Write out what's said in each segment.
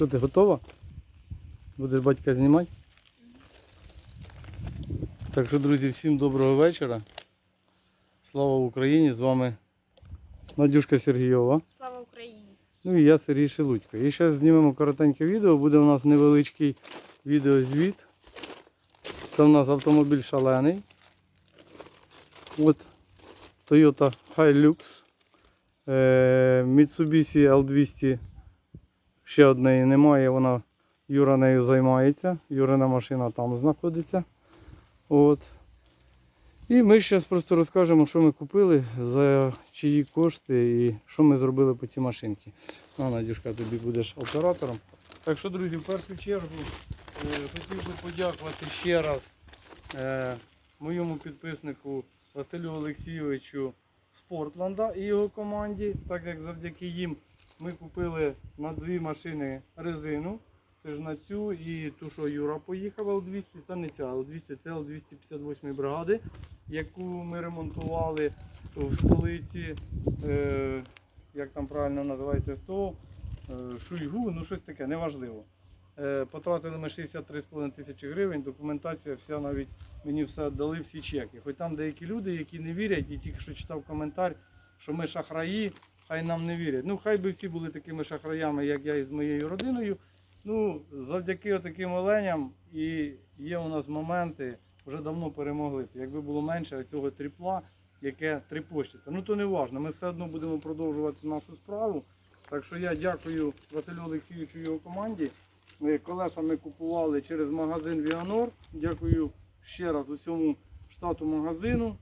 Що ти готова? Будеш батька знімати? Так що, друзі, всім доброго вечора. Слава Україні! З вами Надюшка Сергійова. Слава Україні! Ну і я Сергій Шелудько. І зараз знімемо коротеньке відео. Буде у нас невеличкий відеозвіт. Це у нас автомобіль шалений. От Toyota Hilux. Е, Mitsubishi L200 ще однієї немає, вона Юра нею займається. Юрина машина там знаходиться. От. І ми зараз просто розкажемо, що ми купили, за чиї кошти і що ми зробили по цій машинці. Ну, Надюшка, тобі будеш оператором. Так що, друзі, в першу чергу е, хотів би подякувати ще раз е, моєму підписнику Василю Олексійовичу з Портланда і його команді, так як завдяки їм ми купили на дві машини резину. Це ж на цю і ту, що Юра поїхав Л-200, це не ця Л-200, це Л-258 бригади, яку ми ремонтували в столиці, е, як там правильно називається СТО, е, Шуйгу, ну щось таке, неважливо. Е, потратили ми 63,5 тисячі гривень, документація вся навіть мені все дали всі чеки. Хоч там деякі люди, які не вірять, і тільки що читав коментар, що ми шахраї, хай нам не вірять. Ну, хай би всі були такими шахраями, як я із моєю родиною. Ну, завдяки таким оленям і є у нас моменти, вже давно перемогли. Якби було менше цього тріпла, яке тріпощиться. Ну то не важно, ми все одно будемо продовжувати нашу справу. Так що я дякую Василю Олексійовичу і його команді. Ми колеса ми купували через магазин Віанор. Дякую ще раз усьому штату магазину.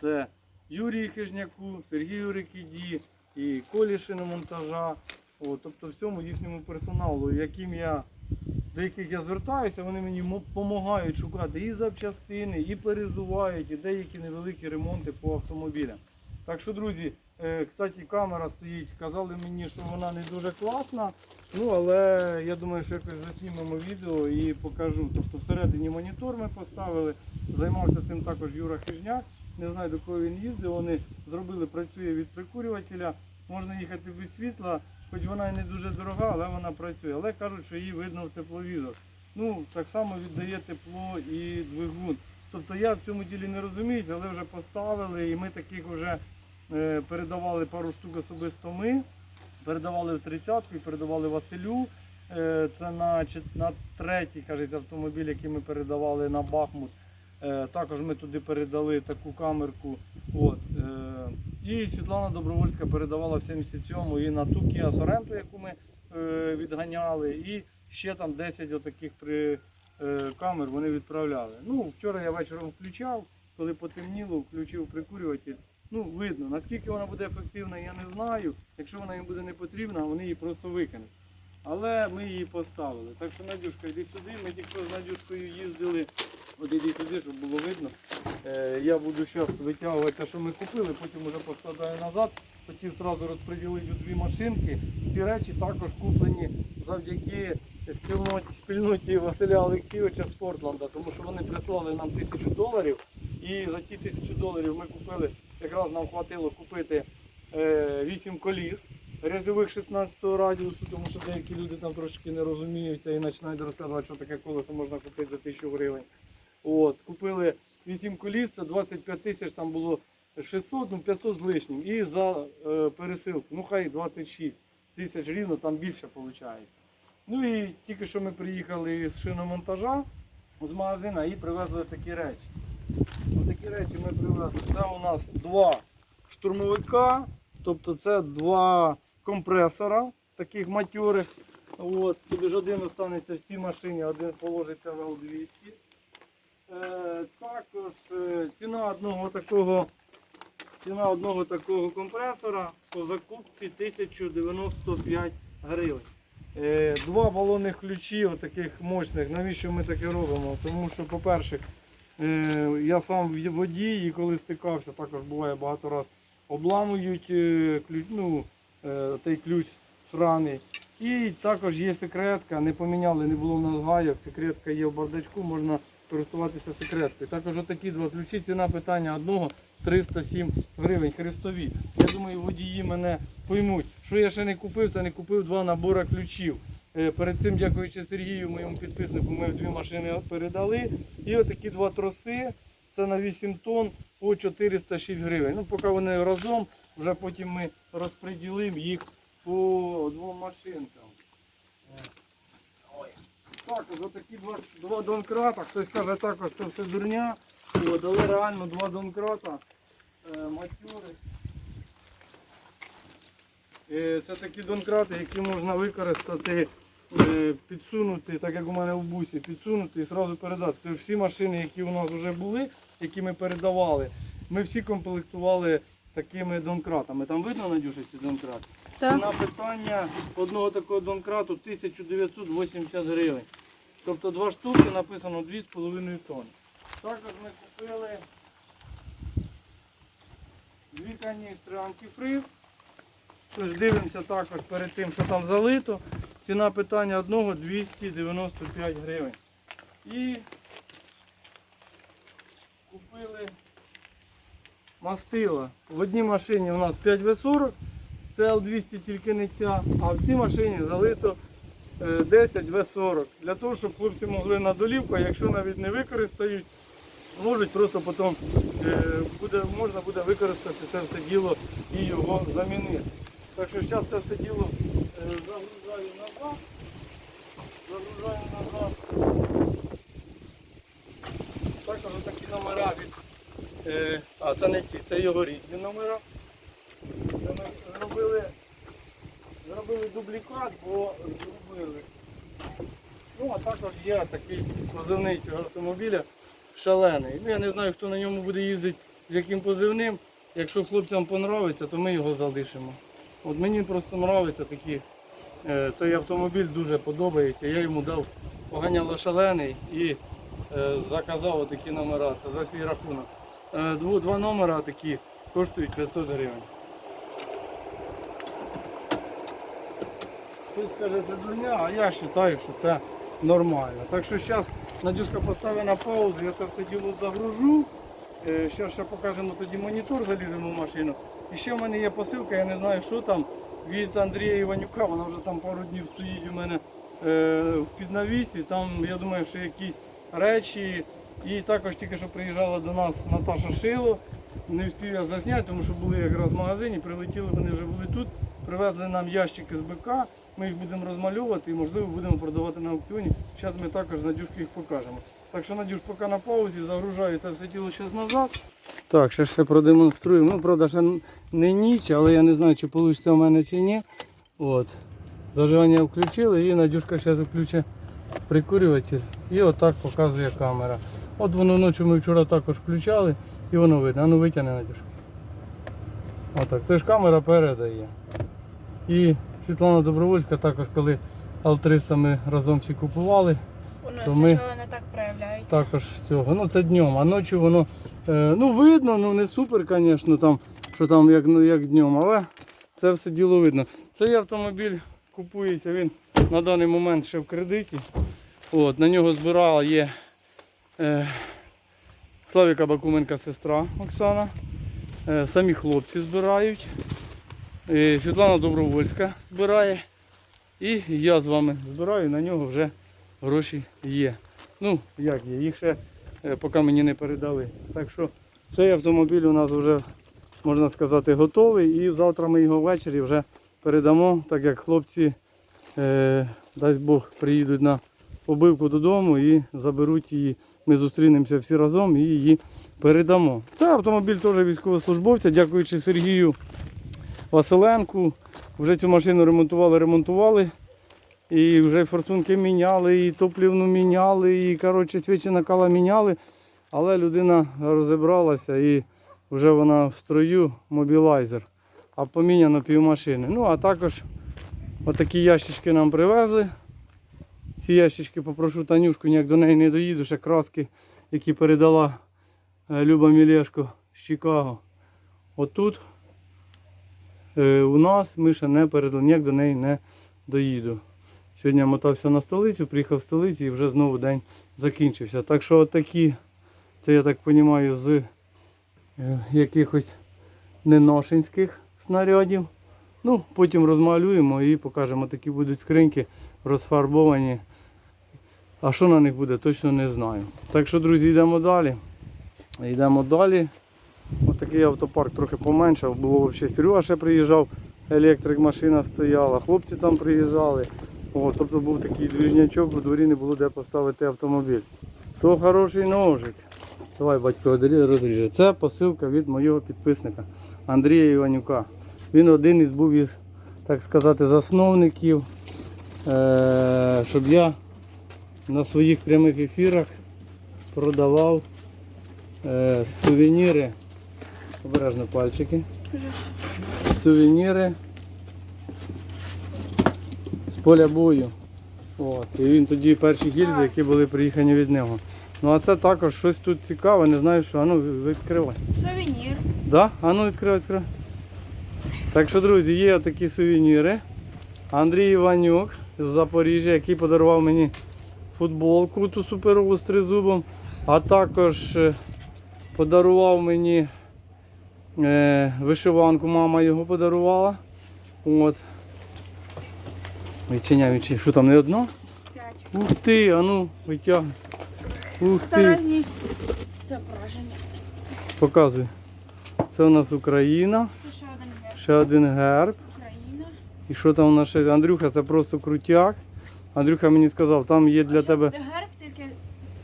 Це Юрію Хижняку, Сергію Рикіді і Колі шиномонтажа. О, тобто всьому їхньому персоналу, яким я, до яких я звертаюся, вони мені допомагають шукати і запчастини, і перезувають, і деякі невеликі ремонти по автомобілям. Так що, друзі, е, кстати, камера стоїть. Казали мені, що вона не дуже класна. Ну, але я думаю, що якось заснімемо відео і покажу. Тобто всередині монітор ми поставили. Займався цим також Юра Хижняк. Не знаю до кого він їздив. Вони зробили, працює від прикурювателя. Можна їхати без світла, хоч вона і не дуже дорога, але вона працює. Але кажуть, що її видно в тепловізор. Ну, так само віддає тепло і двигун. Тобто я в цьому ділі не розумію, але вже поставили і ми таких вже е, передавали пару штук особисто ми. Передавали в тридцятку і передавали Василю. Е, Це на, на третій кажуть, автомобіль, який ми передавали на Бахмут. Е, Також ми туди передали таку камерку. От. І Світлана Добровольська передавала в 77-му і на ту Kia Sorento, яку ми е, відганяли. І ще там 10 отаких при, е, камер вони відправляли. Ну, Вчора я вечором включав, коли потемніло, включив прикурюватель. Ну, видно, наскільки вона буде ефективна, я не знаю. Якщо вона їм буде не потрібна, вони її просто викинуть. Але ми її поставили. Так що, Надюшка, йди сюди. Ми тільки що з Надюшкою їздили. От іди сюди, щоб було видно. Е, я буду зараз витягувати те, що ми купили, потім вже поскладаю назад. Хотів одразу розподілити у дві машинки. Ці речі також куплені завдяки спільноті, спільноті Василя Олексійовича з Портланда, тому що вони прислали нам тисячу доларів. І за ті тисячу доларів ми купили, якраз нам хватило купити е, 8 коліс рязьових 16 радіусу, тому що деякі люди там трошки не розуміються і починають розказувати, що таке колесо можна купити за 1000 гривень. От, купили 8 коліс, це 25 тисяч, там було 600, ну 500 з лишнім. І за е, пересилку, ну хай 26 тисяч рівно, там більше виходить. Ну і тільки що ми приїхали з шиномонтажа з магазина і привезли такі речі. Ось такі речі ми привезли. Це у нас два штурмовика, тобто це два компресора, таких матьорих. От, тобі ж один останеться в цій машині, один положиться в Л200. Е, також е, ціна одного такого ціна одного такого компресора по закупці 1095 гривень. Е, два балонних ключі, отаких мощних. Навіщо ми таке робимо? Тому що, по-перше, е, я сам в- водій і коли стикався, також буває багато разів, обламують е, ключ, ну, той ключ сраний. І також є секретка, не поміняли, не було в нас гайок, секретка є в бардачку, можна користуватися секреткою. Також отакі два ключі, ціна питання одного 307 гривень хрестові. Я думаю, водії мене поймуть, що я ще не купив, це не купив два набори ключів. Е, Перед цим, дякуючи Сергію, моєму підписнику, ми дві машини передали. І отакі два троси. Це на 8 тонн по 406 гривень. Ну, поки вони разом, вже потім ми розподілимо їх по двом машинкам. Також отакі два, два донкрата. Хтось каже також, що це дурня. Але реально два донкрата. Е, матюри. Е, Це такі донкрати, які можна використати, підсунути, так як у мене в бусі, підсунути і одразу передати. Тож всі машини, які у нас вже були, які ми передавали, ми всі комплектували такими донкратами. Там видно, Надюша, ці донкрати? Ціна питання одного такого донкрату 1980 гривень. Тобто два штуки написано 2,5 тонни. Також ми купили дві каністри антифриз. Тож дивимося також перед тим, що там залито. Ціна питання одного 295 гривень. І купили мастила. В одній машині у нас 5В40, це Л200 тільки не ця, а в цій машині залито е, 10 В40. Для того, щоб хлопці могли на долівку, а якщо навіть не використають, можуть просто потім е, буде, можна буде використати це все діло і його замінити. Так що зараз це все діло е, загружаю назад. Загружаю назад. Також такі номера від. Е, а, це не ці, це його рідні номера. Це ми зробили, зробили дублікат, бо зробили. Ну, а також є такий позивний цього автомобіля шалений. Ну, я не знаю, хто на ньому буде їздити, з яким позивним. Якщо хлопцям подобається, то ми його залишимо. От мені просто подобається такі. е, Цей автомобіль дуже подобається. Я йому дав поганяло шалений і е, заказав такі номера. Це за свій рахунок. Е, Два номера такі коштують 500 гривень. Хтось каже, це дурня, а я вважаю, що це нормально. Так що зараз Надюшка поставить на паузу, я це все діло загружу. Зараз ще покажемо тоді монітор, заліземо в машину. І ще в мене є посилка, я не знаю, що там, від Андрія Іванюка, вона вже там пару днів стоїть у мене е, в піднавісі. Там, я думаю, що якісь речі. І також тільки що приїжджала до нас Наташа Шило. Не встиг я засняти, тому що були якраз в магазині, прилетіли, вони вже були тут, привезли нам ящики з БК, ми їх будемо розмальовувати і можливо будемо продавати на аукціоні. Зараз ми також з Надюшкою їх покажемо. Так що Надюш поки на паузі, загружаю це все діло зараз назад. Так, ще ще продемонструємо. Ну, правда, ще не ніч, але я не знаю, чи вийде у мене чи ні. От. Зажигання включили і Надюшка ще включить прикурюватель. І отак показує камера. От воно ночі ми вчора також включали і воно видно. А ну витягни, Надюшка. Отак. Тож камера передає. І Світлана Добровольська також, коли Ал-300 ми разом всі купували, Воно То ми- проявляється. Також цього. Ну це днем, а ночі воно е, ну видно, ну не супер, звісно, там, що там як, ну, як днем, але це все діло видно. Цей автомобіль купується, він на даний момент ще в кредиті. От, на нього збирала є е, Славіка Бакуменка сестра Оксана. Е, самі хлопці збирають. Е, Світлана Добровольська збирає. І я з вами збираю, на нього вже гроші є. Ну, як є, їх ще е, поки мені не передали. Так що цей автомобіль у нас вже, можна сказати, готовий. І завтра ми його ввечері вже передамо, так як хлопці, е, дасть Бог, приїдуть на побивку додому і заберуть її. Ми зустрінемося всі разом і її передамо. Це автомобіль теж військовослужбовця, дякуючи Сергію Василенку. Вже цю машину ремонтували, ремонтували. І вже форсунки міняли, і топлівну міняли, і коротше, свічі накала міняли. Але людина розібралася і вже вона в строю мобілайзер. А поміняно півмашини. Ну, а також отакі ящички нам привезли. Ці ящички попрошу Танюшку, ніяк до неї не доїду, ще краски, які передала е, Люба Мілешко з Чикаго. Отут е, у нас ми ще не передали, ніяк до неї не доїду. Сьогодні я мотався на столицю, приїхав в столицю і вже знову день закінчився. Так що такі, це я так розумію, з е, якихось неношинських снарядів. Ну, потім розмалюємо і покажемо. Такі будуть скриньки розфарбовані. А що на них буде, точно не знаю. Так що, друзі, йдемо далі. Йдемо далі. Ось такий автопарк трохи поменшав. Було взагалі Серега ще приїжджав, електрик машина стояла, хлопці там приїжджали. О, тобто був такий двіжнячок, у дворі не було де поставити автомобіль. То хороший ножик. Давай, батько, розріже. Це посилка від моєго підписника Андрія Іванюка. Він один із був із, так сказати, засновників, е- щоб я на своїх прямих ефірах продавав е- сувеніри. Обережно пальчики. Сувеніри з поля бою. От. І він тоді перші гільзи, які були приїхані від нього. Ну а це також щось тут цікаве, не знаю що. А ну відкривай. Сувенір. Да? А ну відкривай, відкривай. Так що, друзі, є такі сувеніри. Андрій Іванюк з Запоріжжя, який подарував мені футболку ту суперову з тризубом, а також е, подарував мені е, вишиванку, мама його подарувала. От. Відчиняй, відчиняй. Що там не одно? П'ять. Ух ти, а ну, витягуй. Ух ти. різні зображення. Показуй. Це у нас Україна. Це ще один герб. Ще один герб. Україна. І що там у нас ще? Андрюха, це просто крутяк. Андрюха мені сказав, там є для А ще тебе. Герб тільки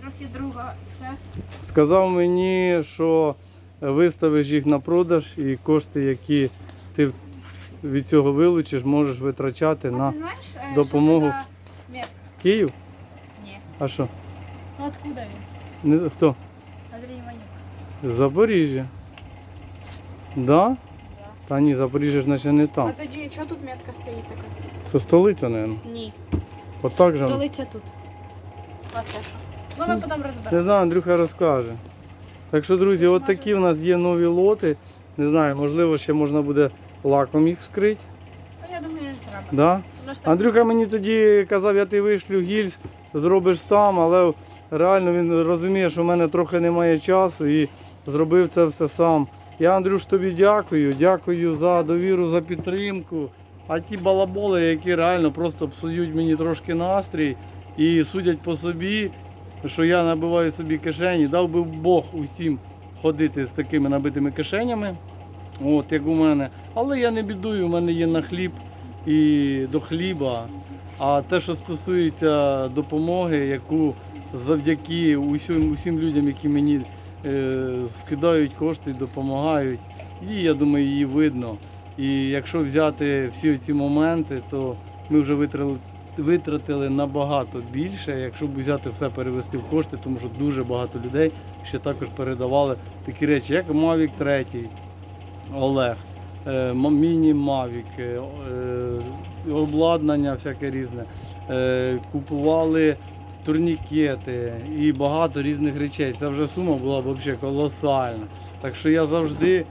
трохи друга. Це Сказав мені, що виставиш їх на продаж і кошти, які ти від цього вилучиш, можеш витрачати а на е, допомогу. Київ. Ні. А що? Ну откуда він? Не, хто? Андрій Іванюк. Запоріжжя. Да? Да. Та ні, Запоріжжя ж наче не А там. тоді чого тут метка стоїть така? Це столиця, мабуть. Ні. Отак же. Столиця тут. А це що? Ну ми потім Не знаю, Андрюха розкаже. Так що, друзі, от такі в нас є нові лоти. Не знаю, можливо, ще можна буде лаком їх вскрити. А я думаю, не треба. Да? Андрюха мені тоді казав, я ти вишлю гільз, зробиш сам, але реально він розуміє, що в мене трохи немає часу і зробив це все сам. Я, Андрюш, тобі дякую, дякую за довіру, за підтримку. А ті балаболи, які реально просто псують мені трошки настрій і судять по собі, що я набиваю собі кишені, дав би Бог усім ходити з такими набитими кишенями, от як у мене. Але я не бідую, у мене є на хліб і до хліба. А те, що стосується допомоги, яку завдяки усім, усім людям, які мені е, скидають кошти, допомагають, і я думаю, її видно. І якщо взяти всі ці моменти, то ми вже витратили, витратили набагато більше, якщо б взяти все перевести в кошти, тому що дуже багато людей ще також передавали такі речі, як Mavic 3, Олег, е, міні-мавік, е, е, обладнання всяке різне. Купували турнікети і багато різних речей. Ця вже сума була б взагалі колосальна. Так що я завжди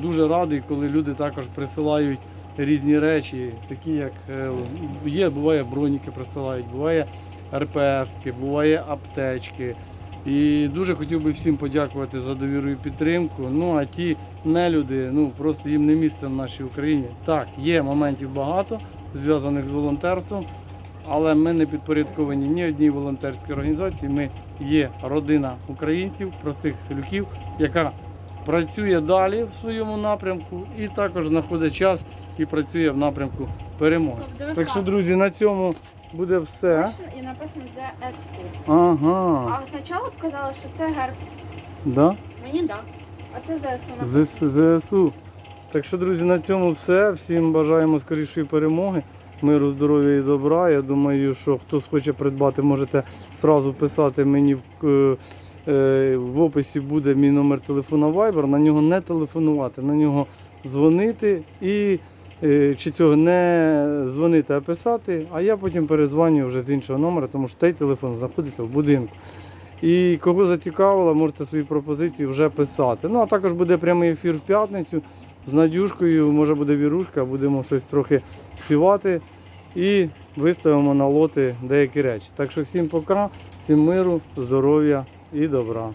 дуже радий, коли люди також присилають різні речі, такі як є, буває броніки присилають, буває РПФ, буває аптечки. І дуже хотів би всім подякувати за довіру і підтримку. Ну а ті нелюди, ну просто їм не місце в нашій Україні. Так, є моментів багато зв'язаних з волонтерством, але ми не підпорядковані ні одній волонтерській організації. Ми є родина українців, простих селюків, яка працює далі в своєму напрямку і також знаходить час і працює в напрямку перемоги. Так що, друзі, на цьому буде все. І написано ЗСУ. Ага, А спочатку казали, що це герб. да? Мені так. А це ЗСУ написано. З- ЗСУ. Так що, друзі, на цьому все. Всім бажаємо скорішої перемоги, миру, здоров'я і добра. Я думаю, що хтось хоче придбати, можете одразу писати мені в, е, е, в описі буде мій номер телефона Viber. На нього не телефонувати, на нього дзвонити і чи цього не дзвонити, а писати. А я потім перезвоню вже з іншого номера, тому що той телефон знаходиться в будинку. І кого зацікавило, можете свої пропозиції вже писати. Ну а також буде прямий ефір в п'ятницю з Надюшкою, може буде вірушка, будемо щось трохи співати і виставимо на лоти деякі речі. Так що всім пока, всім миру, здоров'я і добра.